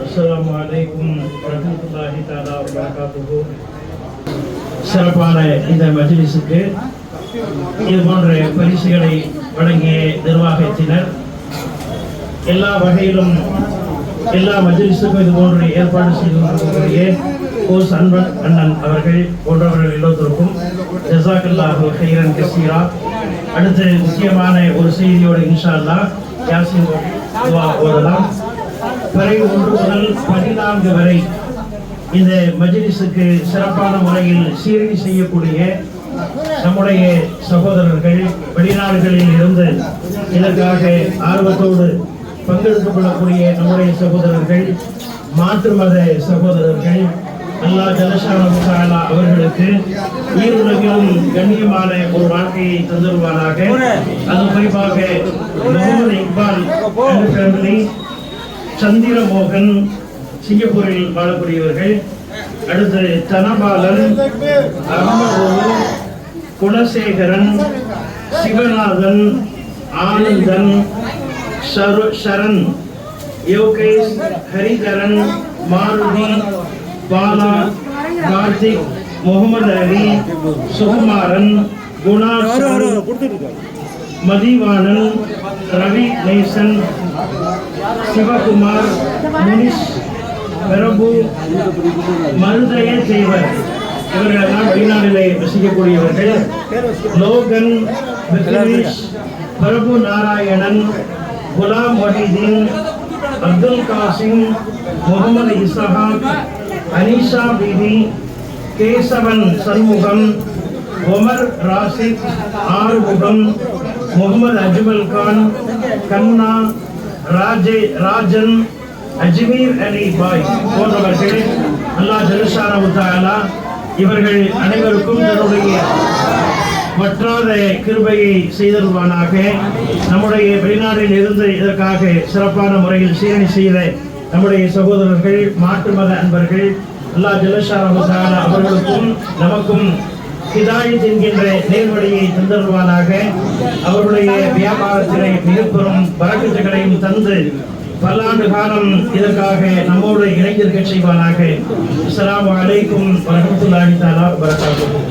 அஸ்லாம் வலைக்கும் வரமத்துல்லாஹி தாலா வரகாத்துகு சிறப்பான இந்த மஜ்லிஸுக்கு இது போன்ற பரிசுகளை வழங்கிய நிர்வாகத்தினர் எல்லா வகையிலும் எல்லா மஜ்லிஸுக்கும் இது போன்ற ஏற்பாடு செய்திருக்கக்கூடிய கோஸ் அன்பன் அண்ணன் அவர்கள் போன்றவர்கள் எல்லோருக்கும் ஜசாக்கல்லாஹு ஹைரன் கசீரா. அடுத்து முக்கியமான ஒரு செய்தியோடு இன்ஷா அல்லா யாசின் ஓதலாம். பிறை ஒன்று முதல் பதினான்கு வரை இந்த மஜ்லிஸுக்கு சிறப்பான முறையில் சீரணி செய்யக்கூடிய நம்முடைய சகோதரர்கள் வெளிநாடுகளில் இருந்து இதற்காக ஆர்வத்தோடு பங்கெடுத்துக் கொள்ளக்கூடிய நம்முடைய சகோதரர்கள் மாற்று மத சகோதரர்கள் அல்லா ஜலஷானா அவர்களுக்கு ஈருலகிலும் கண்ணியமான ஒரு வாழ்க்கையை தந்துருவாராக அது குறிப்பாக முகமது இக்பால் சந்திரமோகன் சிங்கப்பூரில் வாழக்கூடியவர்கள் அடுத்து தனபாலன் அகமது குணசேகரன் சிவநாதன் ஆனந்தன் சரு சரண் யோகேஷ் ஹரிகரன் மாருதி பாலா கார்த்திக் முகமது அலி சுகுமாரன் குணா மதிவாணன் ரவி நேசன் சிவகுமார் முனிஷ் பிரபு மருதய தேவர். இவர்களெல்லாம் வெளிநாட்டிலே வசிக்கக்கூடியவர்கள். லோகன் விக்னேஷ் பிரபு நாராயணன் குலாம் வஹீதீன் அப்துல் காசிம் முகமது இசஹாக் அனிஷா பீதி கேசவன் சண்முகம் ஒமர் ராசித் ஆறுமுகம் முகமது அஜ்மல் கான் கண்ணா ராஜே ராஜன் அஜ்மீர் அலி பாய் போன்றவர்கள் அல்லாஹ் ஜலுஷானு இவர்கள் அனைவருக்கும் தன்னுடைய வற்றாத கிருபையை செய்தருவானாக நம்முடைய வெளிநாட்டில் இருந்து இதற்காக சிறப்பான முறையில் சீரணி செய்த நம்முடைய சகோதரர்கள் மாற்று மத அன்பர்கள் அல்லாஹ் ஜலுஷானு அவர்களுக்கும் நமக்கும் ஹிதாயத் என்கின்ற நேர்வழியை தந்தருவானாக அவருடைய வியாபாரத்திலே மிகப்பெரும் பறக்கத்துகளையும் தந்து பல்லாண்டு காலம் இதற்காக நம்மோடு இணைந்திருக்க செய்வானாக. அஸ்ஸலாமு அலைக்கும் வரஹ்மத்துல்லாஹி தஆலா வரகாத்துஹு